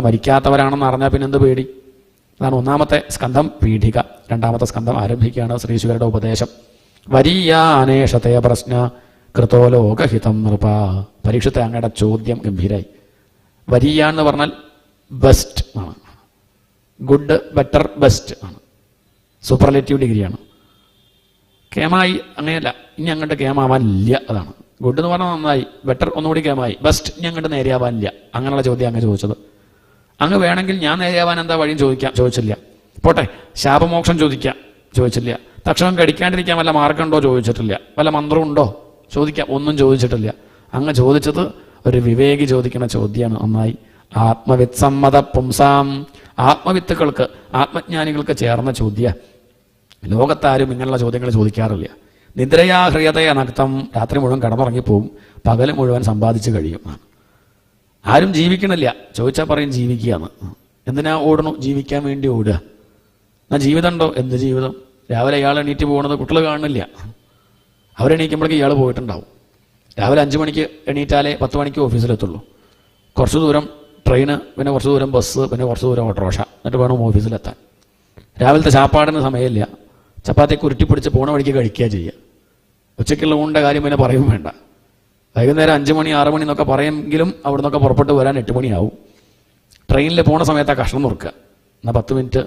മരിക്കാത്തവരാണെന്ന് അറിഞ്ഞാൽ പിന്നെ എന്ത് പേടി? അതാണ് ഒന്നാമത്തെ സ്കന്ധം പീഠിക. രണ്ടാമത്തെ സ്കന്ധം ആരംഭിക്കുകയാണ് ശ്രീശുഖരുടെ ഉപദേശം. വരിയ വരീയാനേഷത്തെ പ്രശ്ന കൃതോ ലോകഹിതം നൃപ. പരീക്ഷത്തെ അങ്ങയുടെ ചോദ്യം ഗംഭീരായി. വരീയ എന്ന് പറഞ്ഞാൽ ബെസ്റ്റ് ആണ്. ഗുഡ് ബെറ്റർ ബെസ്റ്റ് ആണ്. സൂപ്പർലേറ്റീവ് ഡിഗ്രിയാണ്. കേമായി അങ്ങനെയല്ല ഇനി അങ്ങോട്ട് കേമാവാനില്ല അതാണ്. ഗുഡ് എന്ന് പറഞ്ഞാൽ നന്നായി ബെറ്റർ ഒന്നുകൂടി കേമായി ബെസ്റ്റ് ഇനി അങ്ങോട്ട് നേരെയാവാനില്ല. അങ്ങനെയുള്ള ചോദ്യം അങ്ങ് ചോദിച്ചത്. അങ്ങ് വേണമെങ്കിൽ ഞാൻ നേരെയാവാൻ എന്താ വഴിയും ചോദിക്കാം. ചോദിച്ചില്ല. പോട്ടെ ശാപമോക്ഷം ചോദിക്കാം. ചോദിച്ചില്ല. തക്ഷണം കടിക്കാണ്ടിരിക്കാൻ വല്ല മാർഗമുണ്ടോ ചോദിച്ചിട്ടില്ല. വല്ല മന്ത്രം ഉണ്ടോ ചോദിക്കാം. ഒന്നും ചോദിച്ചിട്ടില്ല. അങ്ങ് ചോദിച്ചത് ഒരു വിവേകി ചോദിക്കുന്ന ചോദ്യമാണ്. നന്നായി ആത്മവിത് സമ്മത പുംസാം. ആത്മവിത്തുക്കൾക്ക് ആത്മജ്ഞാനികൾക്ക് ചേർന്ന ചോദ്യ. ലോകത്താരും ഇങ്ങനെയുള്ള ചോദ്യങ്ങൾ ചോദിക്കാറില്ല. നിദ്രയാ ഹൃദയ നക്തം രാത്രി മുഴുവൻ കടന്നുറങ്ങിപ്പോവും. പകൽ മുഴുവൻ സമ്പാദിച്ചു കഴിയും. ആരും ജീവിക്കണില്ല. ചോദിച്ചാൽ പറയും ജീവിക്കുകയാണ്. എന്തിനാ ഓടണു? ജീവിക്കാൻ വേണ്ടി ഓടുക. എന്നാ ജീവിതം ഉണ്ടോ എന്ത് ജീവിതം? രാവിലെ ഇയാൾ എണീറ്റ് പോകുന്നത് കുട്ടികൾ കാണുന്നില്ല. അവരെണീക്കുമ്പോഴേക്ക് ഇയാൾ പോയിട്ടുണ്ടാവും. രാവിലെ അഞ്ച് മണിക്ക് എണീറ്റാലേ പത്ത് മണിക്ക് ഓഫീസിലെത്തുള്ളൂ. കുറച്ച് ദൂരം ട്രെയിന് പിന്നെ കുറച്ച് ദൂരം ബസ് പിന്നെ കുറച്ച് ദൂരം ഓട്ടോറിക്ഷ. എന്നിട്ട് വേണം ഓഫീസിലെത്താൻ. രാവിലത്തെ ചാപ്പാടിന് സമയമില്ല. ചപ്പാത്തി കുരുട്ടി പിടിച്ച് പോണ വഴിക്ക് കഴിക്കുക ചെയ്യുക. ഉച്ചയ്ക്കുള്ള ഊണിന്റെ കാര്യം പിന്നെ പറയും വേണ്ട. വൈകുന്നേരം അഞ്ച് മണി ആറ് മണി എന്നൊക്കെ പറയുമെങ്കിലും അവിടെ നിന്നൊക്കെ പുറപ്പെട്ട് വരാൻ എട്ട് മണിയാവും. ട്രെയിനിൽ പോണ സമയത്ത് ആ കഷ്ണം നുറുക്കുക. എന്നാൽ പത്ത് മിനിറ്റ്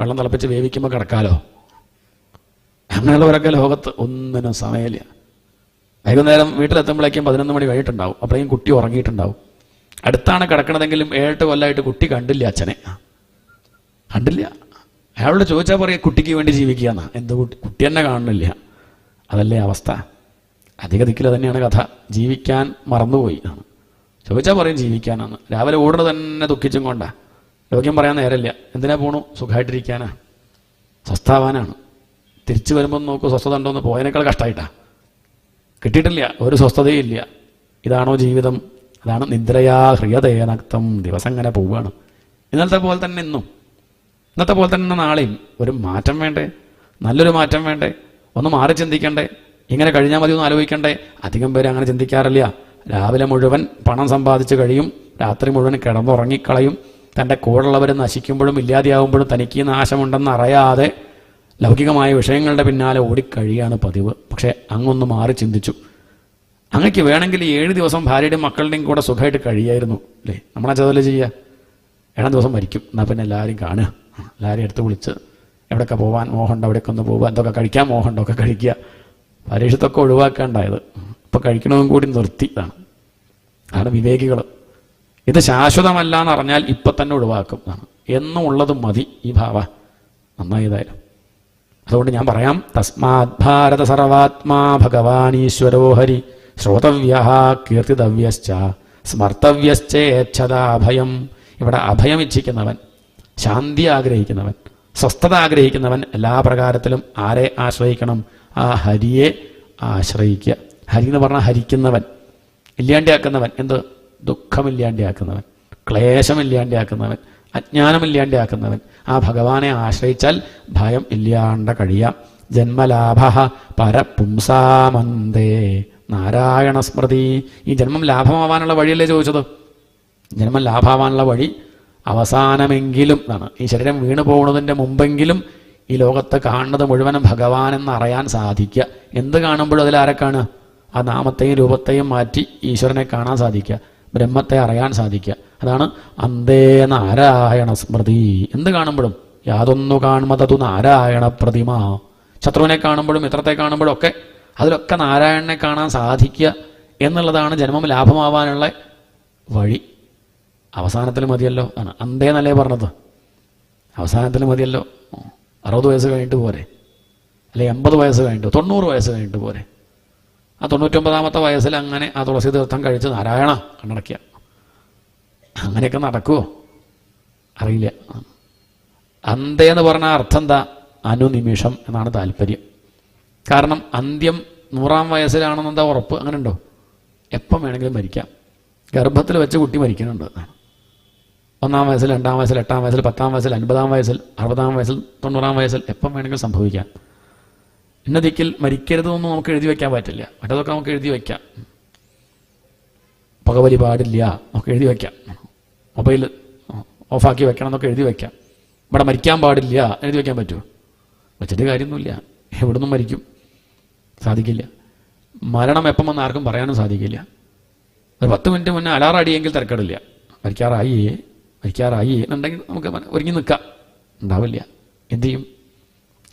വെള്ളം തിളപ്പിച്ച് വേവിക്കുമ്പോൾ കിടക്കാലോ? അങ്ങനെയുള്ളവരൊക്കെ ലോകത്ത് ഒന്നിനും സമയമില്ല. വൈകുന്നേരം വീട്ടിലെത്തുമ്പോഴേക്കും പതിനൊന്ന് മണി കഴിഞ്ഞിട്ടുണ്ടാവും. അപ്പോഴേക്കും കുട്ടി ഉറങ്ങിയിട്ടുണ്ടാവും. അടുത്താണ് കിടക്കണതെങ്കിലും ഏഴെട്ട് കൊല്ലമായിട്ട് കുട്ടി കണ്ടില്ല അച്ഛനെ. കണ്ടില്ല. അയാളോട് ചോദിച്ചാൽ പറയാം കുട്ടിക്ക് വേണ്ടി ജീവിക്കുക എന്നാ എന്ത് കുട്ടി? കുട്ടി തന്നെ കാണുന്നില്ല. അതല്ലേ അവസ്ഥ. അധിക ദിക്കിൽ തന്നെയാണ് കഥ. ജീവിക്കാൻ മറന്നുപോയി. ആണ് ചോദിച്ചാൽ പറയും ജീവിക്കാനാണ് രാവിലെ ഓടുന്നത് തന്നെ ദുഃഖിച്ചും കൊണ്ടാ. രോഗ്യം പറയാൻ നേരമില്ല. എന്തിനാ പോണു? സുഖമായിട്ടിരിക്കാനാ സ്വസ്ഥാവാനാണ്. തിരിച്ചു വരുമ്പോൾ നോക്കൂ സ്വസ്ഥത ഉണ്ടോന്ന് പോയതിനേക്കാൾ കഷ്ടമായിട്ടാ കിട്ടിയിട്ടില്ല. ഒരു സ്വസ്ഥതയും ഇല്ല ഇതാണോ ജീവിതം? അതാണ് നിദ്രയാ ഹൃയതേനക്തം ദിവസം ഇങ്ങനെ പോവുകയാണ് ഇന്നലത്തെ പോലെ തന്നെ ഇന്നും. ഇന്നത്തെ പോലെ തന്നെ നാളെയും. ഒരു മാറ്റം വേണ്ടേ? നല്ലൊരു മാറ്റം വേണ്ടേ? ഒന്ന് മാറി ചിന്തിക്കണ്ടേ? ഇങ്ങനെ കഴിഞ്ഞാൽ മതി ഒന്ന് ആലോചിക്കണ്ടേ? അധികം പേര് അങ്ങനെ ചിന്തിക്കാറില്ല. രാവിലെ മുഴുവൻ പണം സമ്പാദിച്ച് കഴിയും. രാത്രി മുഴുവൻ കിടന്നുറങ്ങിക്കളയും. തന്റെ കൂടെയുള്ളവർ നശിക്കുമ്പോഴും ഇല്ലാതെയാവുമ്പോഴും തനിക്ക് നാശമുണ്ടെന്ന് അറിയാതെ ലൗകികമായ വിഷയങ്ങളുടെ പിന്നാലെ ഓടിക്കഴിയാണ് പതിവ്. പക്ഷേ അങ്ങൊന്ന് മാറി ചിന്തിച്ചു. അങ്ങക്ക് വേണമെങ്കിൽ ഏഴ് ദിവസം ഭാര്യയുടെയും മക്കളുടെയും കൂടെ സുഖമായിട്ട് കഴിയായിരുന്നു. അല്ലേ നമ്മളെ ചതല ചെയ്യുക ഏഴാം ദിവസം മരിക്കും. എന്നാൽ പിന്നെ എല്ലാവരും കാണുക. എല്ലാവരും എടുത്ത് വിളിച്ച് എവിടെയൊക്കെ പോകാൻ മോഹമുണ്ടോ അവിടെയൊക്കെ ഒന്ന് പോകുക എന്തൊക്കെ കഴിക്കാൻ മോഹമുണ്ടോ ഒക്കെ കഴിക്കുക. പരീക്ഷത്തൊക്കെ ഒഴിവാക്കേണ്ടായത്. ഇപ്പം കഴിക്കണമെന്ന് കൂടി നിർത്തി ഇതാണ്. അതാണ് വിവേകികൾ ഇത് ശാശ്വതമല്ല എന്ന് അറിഞ്ഞാൽ ഇപ്പം തന്നെ ഒഴിവാക്കും. എന്നാണ് എന്നും ഉള്ളത് മതി ഈ ഭാവ. നന്നായതായാലും. അതുകൊണ്ട് ഞാൻ പറയാം തസ്മാത് ഭാരത സർവാത്മാ ഭഗവാൻ ഈശ്വരോ ഹരി. ശ്രോതവ്യ കീർത്തിതവ്യശ്ച സ്മർത്തവ്യശ്ചേച്ഛതാ അഭയം. ഇവിടെ അഭയം ഇച്ഛിക്കുന്നവൻ ശാന്തി ആഗ്രഹിക്കുന്നവൻ സ്വസ്ഥത ആഗ്രഹിക്കുന്നവൻ എല്ലാ പ്രകാരത്തിലും ആരെ ആശ്രയിക്കണം? ആ ഹരിയെ ആശ്രയിക്കുക. ഹരി എന്ന് പറഞ്ഞാൽ ഹരിക്കുന്നവൻ. ഇല്ലാണ്ടാക്കുന്നവൻ. എന്ത്? ദുഃഖമില്ലാണ്ടാക്കുന്നവൻ. ക്ലേശമില്ലാണ്ടാക്കുന്നവൻ. അജ്ഞാനമില്ലാണ്ടാക്കുന്നവൻ. ആ ഭഗവാനെ ആശ്രയിച്ചാൽ ഭയം ഇല്ലാണ്ട കഴിയാം. ജന്മലാഭ പരപുംസാമന്തേ. നാരായണ സ്മൃതി. ഈ ജന്മം ലാഭമാവാനുള്ള വഴിയല്ലേ ചോദിച്ചത്? ജന്മം ലാഭമാവാനുള്ള വഴി അവസാനമെങ്കിലും എന്നാണ്. ഈ ശരീരം വീണു പോകുന്നതിന്റെ മുമ്പെങ്കിലും ഈ ലോകത്തെ കാണുന്നത് മുഴുവനും ഭഗവാൻ എന്ന് അറിയാൻ സാധിക്കുക. എന്ത് കാണുമ്പോഴും അതിൽ കാണുക? ആ നാമത്തെയും രൂപത്തെയും മാറ്റി ഈശ്വരനെ കാണാൻ സാധിക്കുക. ബ്രഹ്മത്തെ അറിയാൻ സാധിക്കുക. അതാണ് അന്തേ നാരായണ സ്മൃതി. എന്ത് കാണുമ്പോഴും? യാതൊന്നു കാണുമതതു നാരായണ പ്രതിമ. ശത്രുവിനെ കാണുമ്പോഴും മിത്രത്തെ കാണുമ്പോഴും ഒക്കെ അതിലൊക്കെ നാരായണനെ കാണാൻ സാധിക്കുക എന്നുള്ളതാണ് ജന്മം ലാഭമാവാനുള്ള വഴി. അവസാനത്തിൽ മതിയല്ലോ ആണ് അന്തേ എന്നല്ലേ പറഞ്ഞത്? അവസാനത്തിൽ മതിയല്ലോ. അറുപത് വയസ്സ് കഴിഞ്ഞിട്ട് പോരെ. അല്ലെ എൺപത് വയസ്സ് കഴിഞ്ഞിട്ട് തൊണ്ണൂറ് വയസ്സ് കഴിഞ്ഞിട്ട് പോരെ. ആ തൊണ്ണൂറ്റൊമ്പതാമത്തെ വയസ്സിൽ അങ്ങനെ ആ തുളസി തീർത്ഥം കഴിച്ച് നാരായണ കണ്ണടക്കുക അങ്ങനെയൊക്കെ നടക്കുമോ അറിയില്ല. അന്ത്യ എന്ന് പറഞ്ഞ അർത്ഥം എന്താ? അനുനിമിഷം എന്നാണ് താല്പര്യം. കാരണം അന്ത്യം നൂറാം വയസ്സിലാണെന്നെന്താ ഉറപ്പ്? അങ്ങനെ ഉണ്ടോ എപ്പം വേണമെങ്കിലും മരിക്കാം. ഗർഭത്തിൽ വെച്ച് കുട്ടി മരിക്കുന്നുണ്ട്. ഒന്നാം വയസ്സിൽ രണ്ടാം വയസ്സിൽ എട്ടാം വയസ്സിൽ പത്താം വയസ്സിൽ അൻപതാം വയസ്സിൽ അറുപതാം വയസ്സിൽ തൊണ്ണൂറാം വയസ്സിൽ എപ്പം വേണമെങ്കിലും സംഭവിക്കാം. ഇന്ന ദിക്കിൽ മരിക്കരുതെന്നൊന്നും നമുക്ക് എഴുതി വയ്ക്കാൻ പറ്റില്ല. മറ്റതൊക്കെ നമുക്ക് എഴുതി വയ്ക്കാം പകവലി പാടില്ല നമുക്ക് എഴുതി വയ്ക്കാം മൊബൈൽ ഓഫാക്കി വെക്കണം എന്നൊക്കെ എഴുതി വയ്ക്കാം ഇവിടെ മരിക്കാൻ പാടില്ല എഴുതി വയ്ക്കാൻ പറ്റുമോ? വെച്ചിട്ട് കാര്യമൊന്നുമില്ല. എവിടുന്നും മരിക്കും. സാധിക്കില്ല. മരണം എപ്പം വന്ന് ആർക്കും പറയാനും സാധിക്കില്ല. ഒരു പത്ത് മിനിറ്റ് മുന്നേ അലാറടിയെങ്കിൽ തിരക്കടില്ല. മരിക്കാറായി മരിക്കാറായി എന്നുണ്ടെങ്കിൽ നമുക്ക് ഒരുങ്ങി നിൽക്കാം. ഉണ്ടാവില്ല. എന്ത് ചെയ്യും?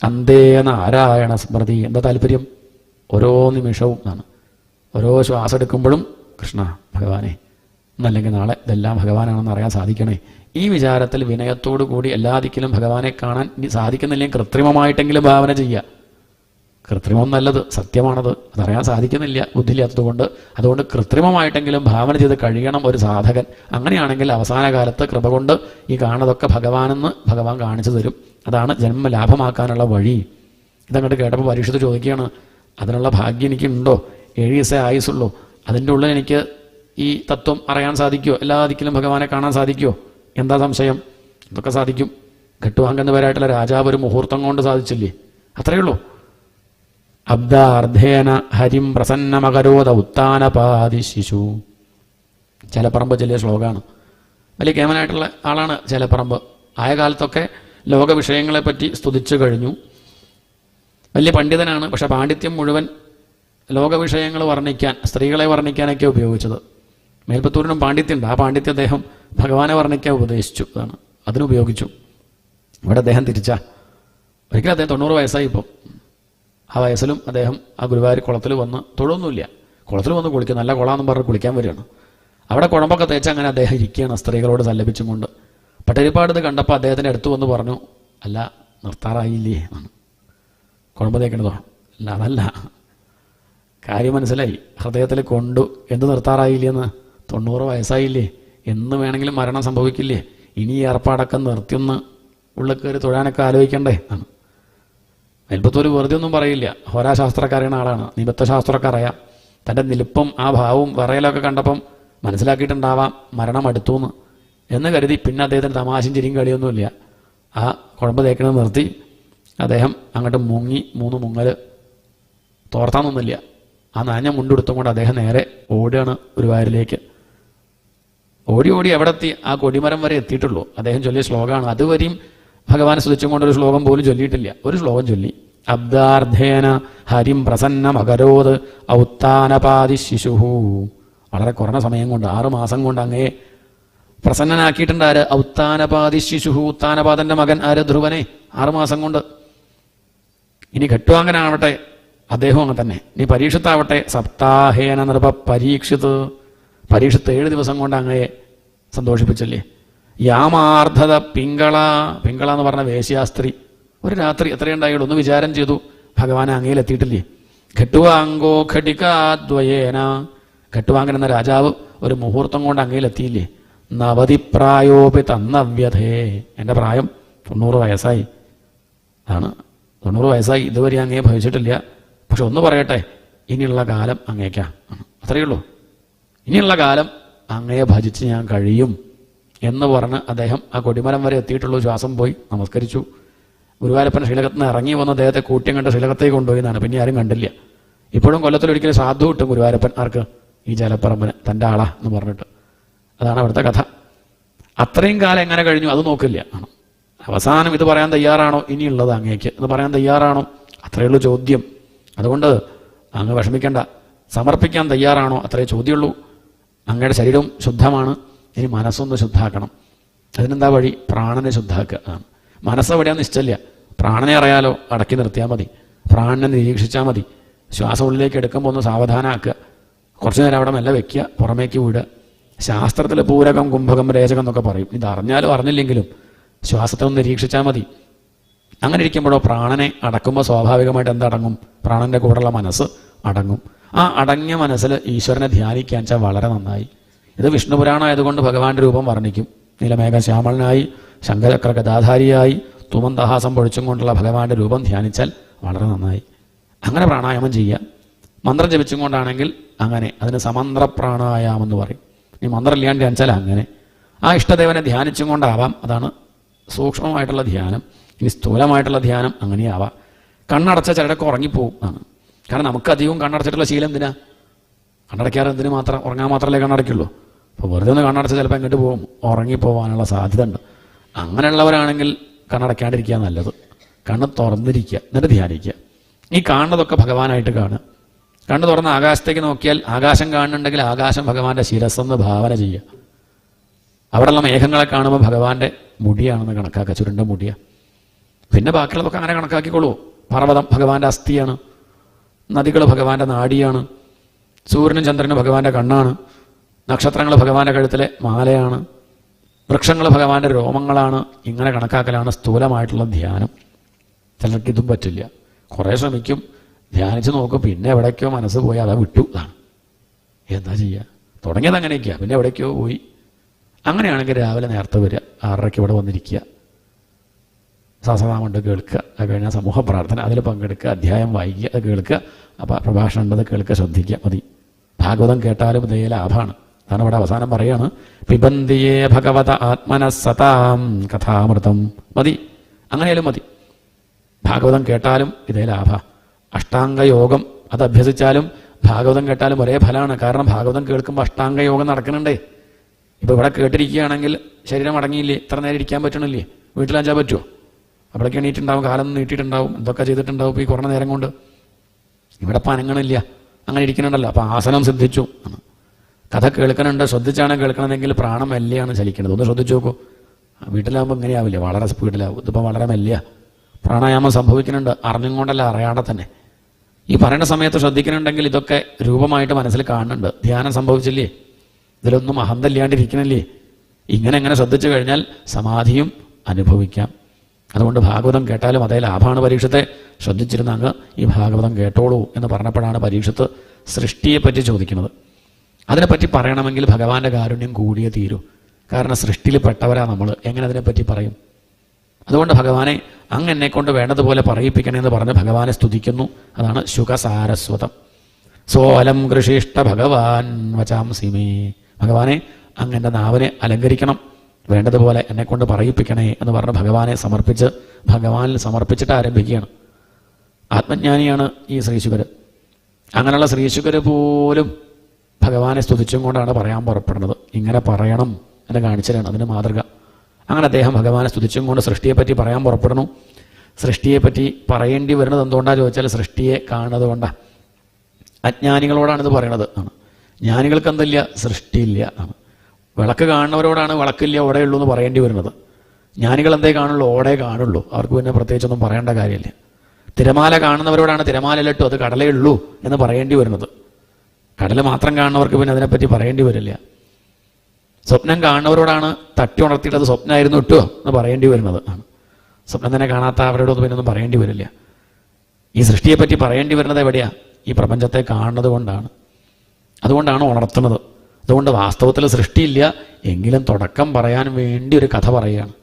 അന്തേ നാരായണ സ്മൃതി എന്താ താല്പര്യം? ഓരോ നിമിഷവും എന്നാണ് ഓരോ ശ്വാസം എടുക്കുമ്പോഴും കൃഷ്ണ ഭഗവാനെ എന്നല്ലെങ്കിൽ നാളെ ഇതെല്ലാം ഭഗവാനാണെന്ന് അറിയാൻ സാധിക്കണേ. ഈ വിചാരത്തിൽ വിനയത്തോടു കൂടി എല്ലാ ദിക്കിലും ഭഗവാനെ കാണാൻ ഇനി സാധിക്കുന്നില്ലെങ്കിൽ കൃത്രിമമായിട്ടെങ്കിലും ഭാവന ചെയ്യുക. കൃത്രിമം നല്ലത് സത്യമാണത്. അതറിയാൻ സാധിക്കുന്നില്ല ബുദ്ധിയില്ലാത്തതുകൊണ്ട്. അതുകൊണ്ട് കൃത്രിമമായിട്ടെങ്കിലും ഭാവന ചെയ്ത് കഴിയണം ഒരു സാധകൻ. അങ്ങനെയാണെങ്കിൽ അവസാന കാലത്ത് കൃപ കൊണ്ട് ഈ കാണതൊക്കെ ഭഗവാനെന്ന് ഭഗവാൻ കാണിച്ചു തരും. അതാണ് ജന്മ ലാഭമാക്കാനുള്ള വഴി. ഇതങ്ങോട്ട് കേട്ടപ്പോൾ പരീക്ഷത്ത് ചോദിക്കുകയാണ് അതിനുള്ള ഭാഗ്യം എനിക്കുണ്ടോ? ഏഴ് ദിവസേ ആയുസുള്ളൂ അതിന്റെ ഉള്ളിൽ എനിക്ക് ഈ തത്വം അറിയാൻ സാധിക്കുമോ എല്ലാ ദിക്കിലും ഭഗവാനെ കാണാൻ സാധിക്കുമോ എന്താ സംശയം? ഇതൊക്കെ സാധിക്കും. ഘട്ടുവാങ്കെന്ന് പേരായിട്ടുള്ള രാജാവ് ഒരു മുഹൂർത്തം കൊണ്ട് സാധിച്ചില്ലേ? അത്രയേ ഉള്ളൂ. അബ്ദാർദ്ധേന ഹരിം പ്രസന്നമകരോധ ഉത്താനപാതി ശിശു. ചിലപ്പറമ്പ് ചെല്ലിയ ശ്ലോകമാണ് വലിയ കേമനായിട്ടുള്ള ആളാണ് ചിലപ്പറമ്പ്. ആയ കാലത്തൊക്കെ ലോക വിഷയങ്ങളെപ്പറ്റി സ്തുതിച്ചു കഴിഞ്ഞു. വലിയ പണ്ഡിതനാണ് പക്ഷെ പാണ്ഡിത്യം മുഴുവൻ ലോക വിഷയങ്ങൾ വർണിക്കാൻ സ്ത്രീകളെ വർണിക്കാനൊക്കെ ഉപയോഗിച്ചത്. മേൽപ്പത്തൂരിനും പാണ്ഡിത്യമുണ്ട്. ആ പാണ്ഡിത്യം അദ്ദേഹം ഭഗവാനെ വർണിക്കാൻ ഉപദേശിച്ചു. അതാണ്. അതിനുപയോഗിച്ചു. ഇവിടെ അദ്ദേഹം തിരിച്ചാ. ഒരിക്കലും അദ്ദേഹം തൊണ്ണൂറ് വയസ്സായി ഇപ്പം. ആ വയസ്സിലും അദ്ദേഹം ആ ഗുരുവായൂർ കുളത്തിൽ വന്ന് തൊഴൊന്നുമില്ല. കുളത്തിൽ വന്ന് കുളിക്കും നല്ല കുളമെന്നും പറഞ്ഞ് കുളിക്കാൻ വരികയാണ്. അവിടെ കുഴമ്പൊക്കെ തേച്ച് അങ്ങനെ അദ്ദേഹം ഇരിക്കുകയാണ് സ്ത്രീകളോട് സല്ലപിച്ചും കൊണ്ട്. പട്ടരിപ്പാട് ഇത് കണ്ടപ്പോൾ അദ്ദേഹത്തിന്റെ അടുത്ത് വന്ന് പറഞ്ഞു അല്ല നിർത്താറായില്ലേ? എന്നാണ്. കുഴമ്പ് തേക്കേണ്ടതോ അല്ല അതല്ല. കാര്യം മനസ്സിലായി. ഹൃദയത്തിൽ കൊണ്ടു. എന്ത് നിർത്താറായില്ലെന്ന് തൊണ്ണൂറ് വയസ്സായില്ലേ? എന്ന് വേണമെങ്കിലും മരണം സംഭവിക്കില്ലേ? ഇനി ഈ ഏർപ്പാടൊക്കെ നിർത്തിയൊന്ന് ഉള്ളിൽ കയറി തൊഴാനൊക്കെ ആലോചിക്കണ്ടേ? ആണ് മേൽപ്പത്തൂർ വെറുതെ ഒന്നും പറയില്ല. ഹോരാശാസ്ത്രക്കാരാണ് ആളാണ്. നിബദ്ധശാസ്ത്രമൊക്കെ അറിയാം തന്റെ നിൽപ്പും ആ ഭാവവും വിറയലൊക്കെ കണ്ടപ്പം മനസ്സിലാക്കിയിട്ടുണ്ടാവാം മരണം അടുത്തുനിന്ന് എന്ന് കരുതി പിന്നെ അദ്ദേഹത്തിന് തമാശയും ചിരിയും കളിയൊന്നുമില്ല. ആ കുഴമ്പ് തേക്കണത് നിർത്തി. അദ്ദേഹം അങ്ങോട്ട് മുങ്ങി മൂന്ന് മുങ്ങൽ തോർത്താന്നൊന്നുമില്ല ആ നനഞ്ഞ മുണ്ടെടുത്തും കൊണ്ട് അദ്ദേഹം നേരെ ഓടുകയാണ് ഗുരുവായൂരിലേക്ക് ഓടി ഓടി എവിടെ എത്തി ആ കൊടിമരം വരെ എത്തിയിട്ടുള്ളൂ. അദ്ദേഹം ചൊല്ലിയ ശ്ലോകമാണ്. അതുവരെയും ഭഗവാനെ ശ്രദ്ധിച്ചും കൊണ്ട് ഒരു ശ്ലോകം പോലും ചൊല്ലിയിട്ടില്ല. ഒരു ശ്ലോകം ചൊല്ലി. അബ്ദാർദ്ധേന ഹരിം പ്രസന്ന മകരോത് ഔത്താനപാതി ശിശുഹു. വളരെ കുറഞ്ഞ സമയം കൊണ്ട് ആറു മാസം കൊണ്ട് അങ്ങേ പ്രസന്നനാക്കിയിട്ടുണ്ട് ആര്? ഔത്താനപാതി ശിശുഹു. ഉത്താനപാദന്റെ മകൻ ആര്? ധ്രുവനെ. ആറുമാസം കൊണ്ട്. ഇനി ഘട്ടുവാങ്ങനാവട്ടെ. അദ്ദേഹം അങ്ങനെ തന്നെ. ഇനി പരീക്ഷത്താവട്ടെ. സപ്താഹേന നൃപ പരീക്ഷിത്. പരീക്ഷത്ത് ഏഴ് ദിവസം കൊണ്ട് അങ്ങയെ സന്തോഷിപ്പിച്ചല്ലേ? യാമാർദ്ധത പിങ്കള പിങ്കള എന്ന് പറഞ്ഞ വേശ്യാസ്ത്രീ. ഒരു രാത്രി എത്രയുണ്ടായുള്ളൂ ഒന്ന് വിചാരം ചെയ്തു. ഭഗവാൻ അങ്ങയിലെത്തിയിട്ടില്ലേ ഘട്ടുവാങ്കോ ഘടികാദ്വയേന. ഘട്ടുവാങ്കൻ എന്ന രാജാവ് ഒരു മുഹൂർത്തം കൊണ്ട് അങ്ങയിലെത്തിയില്ലേ നവതി പ്രായോപി തന്നവ്യഥേ എന്റെ പ്രായം തൊണ്ണൂറ് വയസ്സായി. ആണ് തൊണ്ണൂറ് വയസ്സായി. ഇതുവരെ അങ്ങേ ഭവിച്ചിട്ടില്ല. പക്ഷെ ഒന്ന് പറയട്ടെ ഇനിയുള്ള കാലം അങ്ങേക്കാണ്. അത്രയേ ഉള്ളൂ. ഇനിയുള്ള കാലം അങ്ങയെ ഭജിച്ച് ഞാൻ കഴിയും. എന്ന് പറഞ്ഞ് അദ്ദേഹം ആ കൊടിമരം വരെ എത്തിയിട്ടുള്ള ശ്വാസം പോയി നമസ്കരിച്ചു. ഗുരുവായൂരപ്പൻ ശ്രീലകത്ത് നിന്ന് ഇറങ്ങി വന്ന അദ്ദേഹത്തെ കൂട്ടിയും കണ്ട് ശ്രീലകത്തേക്ക് കൊണ്ടുപോയി എന്നാണ് പിന്നെ ആരും കണ്ടില്ല. ഇപ്പോഴും കൊല്ലത്തിലൊരിക്കലും സാധു കിട്ടും ഗുരുവായൂരപ്പൻ ആർക്ക്? ഈ ജലപ്പറമ്പന് തന്റെ ആളാ എന്ന് പറഞ്ഞിട്ട്. അതാണ് അവിടുത്തെ കഥ. അത്രയും കാലം എങ്ങനെ കഴിഞ്ഞു അത് നോക്കില്ല. ആണ്? അവസാനം ഇത് പറയാൻ തയ്യാറാണോ? ഇനിയുള്ളത് അങ്ങേക്ക്. ഇത് പറയാൻ തയ്യാറാണോ? അത്രയേ ഉള്ളൂ ചോദ്യം. അതുകൊണ്ട് അങ്ങ് വിഷമിക്കേണ്ട. സമർപ്പിക്കാൻ തയ്യാറാണോ? അത്രേ ചോദ്യമുള്ളൂ. അങ്ങയുടെ ശരീരവും ശുദ്ധമാണ്. ഇനി മനസ്സൊന്ന് ശുദ്ധാക്കണം. അതിനെന്താ വഴി? പ്രാണനെ ശുദ്ധാക്കുക. ആണ് മനസ്സ് എവിടെയാന്ന് നിശ്ചയില്ല പ്രാണനെ അറിയാലോ? അടക്കി നിർത്തിയാൽ മതി. പ്രാണനെ നിരീക്ഷിച്ചാൽ മതി. ശ്വാസം ഉള്ളിലേക്ക് എടുക്കുമ്പോൾ ഒന്ന് സാവധാനമാക്കുക കുറച്ച് നേരം അവിടെ നല്ല വെക്കുക പുറമേക്ക് വിടുക. ശാസ്ത്രത്തിൽ പൂരകം കുംഭകം രേചകം എന്നൊക്കെ പറയും. ഇത് അറിഞ്ഞാലും അറിഞ്ഞില്ലെങ്കിലും ശ്വാസത്തെ ഒന്ന് നിരീക്ഷിച്ചാൽ മതി. അങ്ങനെ ഇരിക്കുമ്പോഴോ പ്രാണനെ അടക്കുമ്പോൾ സ്വാഭാവികമായിട്ട് എന്തടങ്ങും? പ്രാണന്റെ കൂടെയുള്ള മനസ്സ് അടങ്ങും. ആ അടങ്ങിയ മനസ്സിൽ ഈശ്വരനെ ധ്യാനിക്കാൻ വെച്ചാൽ വളരെ നന്നായി. ഇത് വിഷ്ണുപുരാണമായതുകൊണ്ട് ഭഗവാന്റെ രൂപം വർണിക്കും. നീലമേഘ ശ്യാമളനായി ശങ്കരക്ര ഗദാധാരിയായി തുമന്തഹാസം പൊഴിച്ചും കൊണ്ടുള്ള ഭഗവാന്റെ രൂപം ധ്യാനിച്ചാൽ വളരെ നന്നായി. അങ്ങനെ പ്രാണായാമം ചെയ്യുക. മന്ത്രം ജപിച്ചും കൊണ്ടാണെങ്കിൽ അങ്ങനെ അതിന് സമന്ത്ര പ്രാണായാമം എന്ന് പറയും. ഈ മന്ത്രം ഇല്ലാണ്ട് ധ്യാനിച്ചാൽ അങ്ങനെ. ആ ഇഷ്ടദേവനെ ധ്യാനിച്ചും കൊണ്ടാവാം. അതാണ് സൂക്ഷ്മമായിട്ടുള്ള ധ്യാനം. ഇനി സ്ഥൂലമായിട്ടുള്ള ധ്യാനം അങ്ങനെയാവാം. കണ്ണടച്ച ചിലടൊക്കെ ഉറങ്ങിപ്പോവും. ആണ് കാരണം നമുക്ക് അധികവും കണ്ണടച്ചിട്ടുള്ള ശീലം എന്തിനാ? കണ്ണടയ്ക്കാറ് എന്തിനു മാത്രം? ഉറങ്ങാൻ മാത്രമല്ലേ കണ്ണടയ്ക്കുള്ളൂ. അപ്പോൾ വെറുതെ ഒന്ന് കണ്ണടച്ച് ചിലപ്പോൾ അങ്ങോട്ട് പോകും ഉറങ്ങിപ്പോവാനുള്ള സാധ്യത ഉണ്ട് അങ്ങനെയുള്ളവരാണെങ്കിൽ കണ്ണടയ്ക്കാണ്ടിരിക്കുക നല്ലത്. കണ്ണ് തുറന്നിരിക്കുക എന്നിട്ട് ധ്യാനിക്കുക. ഈ കാണുന്നതൊക്കെ ഭഗവാനായിട്ട് കാണുക. കണ്ണു തുറന്ന് ആകാശത്തേക്ക് നോക്കിയാൽ ആകാശം കാണുന്നുണ്ടെങ്കിൽ ആകാശം ഭഗവാന്റെ ശിരസ്സെന്ന് ഭാവന ചെയ്യുക. അവിടെയുള്ള മേഘങ്ങളെ കാണുമ്പോൾ ഭഗവാന്റെ മുടിയാണെന്ന് കണക്കാക്കുക ചുരുണ്ട മുടിയ. പിന്നെ ബാക്കിയുള്ളതൊക്കെ അങ്ങനെ കണക്കാക്കിക്കോളൂ. പർവതം ഭഗവാന്റെ അസ്ഥിയാണ്. നദികൾ ഭഗവാന്റെ നാടിയാണ്. സൂര്യനും ചന്ദ്രനും ഭഗവാന്റെ കണ്ണാണ്. നക്ഷത്രങ്ങൾ ഭഗവാന്റെ കഴുത്തിലെ മാലയാണ്. വൃക്ഷങ്ങൾ ഭഗവാന്റെ രോമങ്ങളാണ്. ഇങ്ങനെ കണക്കാക്കലാണ് സ്ഥൂലമായിട്ടുള്ള ധ്യാനം. ചിലർക്ക് ഇതും പറ്റില്ല. കുറേ ശ്രമിക്കും. ധ്യാനിച്ച് നോക്കും. പിന്നെ എവിടേക്കോ മനസ്സ് പോയി അതാ വിട്ടു. അതാണ് എന്താ ചെയ്യുക തുടങ്ങിയത് അങ്ങനെയൊക്കെയാണ് പിന്നെ എവിടേക്കോ പോയി. അങ്ങനെയാണെങ്കിൽ രാവിലെ നേരത്തെ വരിക. ആറരയ്ക്ക് ഇവിടെ വന്നിരിക്കുക. സാസനാമുണ്ട് കേൾക്കുക. അത് കഴിഞ്ഞാൽ സമൂഹ പ്രാർത്ഥന. അതിൽ പങ്കെടുക്കുക. അധ്യായം വായിക്കുക. അത് കേൾക്കുക. അപ്പോൾ പ്രഭാഷണം ഉണ്ടത് കേൾക്കുക. ശ്രദ്ധിക്കുക. മതി. ഭാഗവതം കേട്ടാലും ഇതേ ലാഭമാണ് അതാണ് ഇവിടെ അവസാനം പറയാണ് പിബന്തിയേ ഭഗവത ആത്മനസതാം കഥാമൃതം. മതി. അങ്ങനെയാലും മതി. ഭാഗവതം കേട്ടാലും ഇതേ ലാഭ. അഷ്ടാംഗയോഗം അത് അഭ്യസിച്ചാലും ഭാഗവതം കേട്ടാലും ഒരേ ഫലമാണ് കാരണം ഭാഗവതം കേൾക്കുമ്പോൾ അഷ്ടാംഗയോഗം നടക്കുന്നുണ്ടേ. ഇപ്പോൾ ഇവിടെ കേട്ടിരിക്കുകയാണെങ്കിൽ ശരീരം അടങ്ങിയില്ലേ? ഇത്ര നേരം ഇരിക്കാൻ പറ്റണില്ലേ? വീട്ടിലാച്ചാൽ പറ്റുമോ അവിടേക്ക് എണീറ്റുണ്ടാവും കാലം നീട്ടിയിട്ടുണ്ടാവും. എന്തൊക്കെ ചെയ്തിട്ടുണ്ടാവും ഈ കുറഞ്ഞ നേരം കൊണ്ട്? ഇവിടെ പനങ്ങളില്ല. അങ്ങനെ ഇരിക്കുന്നുണ്ടല്ലോ. അപ്പോൾ ആസനം സിദ്ധിച്ചു. കഥ കേൾക്കണുണ്ട് ശ്രദ്ധിച്ചാണ് കേൾക്കണമെങ്കിൽ പ്രാണം മെല്ലെയാണ് ചലിക്കുന്നത് ഒന്ന് ശ്രദ്ധിച്ചു നോക്കൂ. വീട്ടിലാകുമ്പോൾ ഇങ്ങനെ ആവില്ല? വളരെ സ്പീഡിലാവും. ഇതിപ്പോൾ വളരെ മെല്ലിയ. പ്രാണായാമം സംഭവിക്കുന്നുണ്ട്. അറിഞ്ഞുകൊണ്ടല്ല അറിയാതെ തന്നെ. ഈ പറയുന്ന സമയത്ത് ശ്രദ്ധിക്കുന്നുണ്ടെങ്കിൽ ഇതൊക്കെ രൂപമായിട്ട് മനസ്സിൽ കാണുന്നുണ്ട്. ധ്യാനം സംഭവിച്ചില്ലേ? ഇതിലൊന്നും അഹന്തല്ലാണ്ടിരിക്കണില്ലേ? ഇങ്ങനെ എങ്ങനെ ശ്രദ്ധിച്ചു കഴിഞ്ഞാൽ സമാധിയും അനുഭവിക്കാം. അതുകൊണ്ട് ഭാഗവതം കേട്ടാലും അതേ ലാഭമാണ് പരീക്ഷത്തെ. ശ്രദ്ധിച്ചിരുന്ന അങ്ങ് ഈ ഭാഗവതം കേട്ടോളൂ എന്ന് പറഞ്ഞപ്പോഴാണ് പരീക്ഷത്ത് സൃഷ്ടിയെപ്പറ്റി ചോദിക്കുന്നത്. അതിനെപ്പറ്റി പറയണമെങ്കിൽ ഭഗവാന്റെ കാരുണ്യം കൂടിയേ തീരൂ. കാരണം സൃഷ്ടിയിൽ പെട്ടവരാ നമ്മൾ എങ്ങനെ അതിനെപ്പറ്റി പറയും? അതുകൊണ്ട് ഭഗവാനെ അങ്ങ് എന്നെ കൊണ്ട് വേണ്ടതുപോലെ പറയിപ്പിക്കണേ എന്ന് പറഞ്ഞ് ഭഗവാനെ സ്തുതിക്കുന്നു. അതാണ് ശുഖസാരസ്വതം. സോലം കൃഷിഷ്ട ഭഗവാൻ വചാം സിമേ ഭഗവാനെ അങ്ങ് എന്റെ നാവിനെ അലങ്കരിക്കണം. വേണ്ടതുപോലെ എന്നെ കൊണ്ട് പറയിപ്പിക്കണേ എന്ന് പറഞ്ഞ് ഭഗവാനെ സമർപ്പിച്ച് ഭഗവാനിൽ സമർപ്പിച്ചിട്ട് ആരംഭിക്കുകയാണ്. ആത്മജ്ഞാനിയാണ് ഈ ശ്രീശുഖർ അങ്ങനെയുള്ള ശ്രീശുഖർ പോലും ഭഗവാനെ സ്തുതിച്ചും കൊണ്ടാണ് പറയാൻ പുറപ്പെടുന്നത്. ഇങ്ങനെ പറയണം എന്നെ കാണിച്ചതാണ് അതിന് മാതൃക. അങ്ങനെ അദ്ദേഹം ഭഗവാനെ സ്തുതിച്ചും കൊണ്ട് സൃഷ്ടിയെപ്പറ്റി പറയാൻ പുറപ്പെടുന്നു. സൃഷ്ടിയെപ്പറ്റി പറയേണ്ടി വരുന്നത് എന്തുകൊണ്ടാണ് ചോദിച്ചാൽ സൃഷ്ടിയെ കാണുന്നത് കൊണ്ടാണ് അജ്ഞാനികളോടാണിത് പറയണത് ആണ് ജ്ഞാനികൾക്ക് എന്തില്ല? സൃഷ്ടിയില്ല ആണ് വിളക്ക് കാണുന്നവരോടാണ് വിളക്കില്ല ഉള്ളൂ എന്ന് പറയേണ്ടി വരുന്നത്. ജ്ഞാനികൾ എന്തേ കാണുള്ളൂ? ഓടേ കാണുള്ളൂ. അവർക്ക് പിന്നെ പ്രത്യേകിച്ചൊന്നും പറയേണ്ട കാര്യമില്ല. തിരമാല കാണുന്നവരോടാണ് തിരമാല തിരമാലയിലിട്ടു അത് കടലേ ഉള്ളൂ എന്ന് പറയേണ്ടി വരുന്നത്. കടൽ മാത്രം കാണുന്നവർക്ക് പിന്നെ അതിനെപ്പറ്റി പറയേണ്ടി വരില്ല. സ്വപ്നം കാണുന്നവരോടാണ് തട്ടി ഉണർത്തിയിട്ട് അത് സ്വപ്നമായിരുന്നു ഇട്ടോ എന്ന് പറയേണ്ടി വരുന്നത്. സ്വപ്നം തന്നെ കാണാത്ത അവരോടൊന്നും പിന്നെ ഒന്നും പറയേണ്ടി വരില്ല. ഈ സൃഷ്ടിയെപ്പറ്റി പറയേണ്ടി വരുന്നത് എവിടെയാ? ഈ പ്രപഞ്ചത്തെ കാണുന്നത് കൊണ്ടാണ്. അതുകൊണ്ടാണ് ഉണർത്തുന്നത്. അതുകൊണ്ട് വാസ്തവത്തിൽ സൃഷ്ടിയില്ല. എങ്കിലും തുടക്കം പറയാൻ വേണ്ടി ഒരു കഥ പറയുകയാണ്.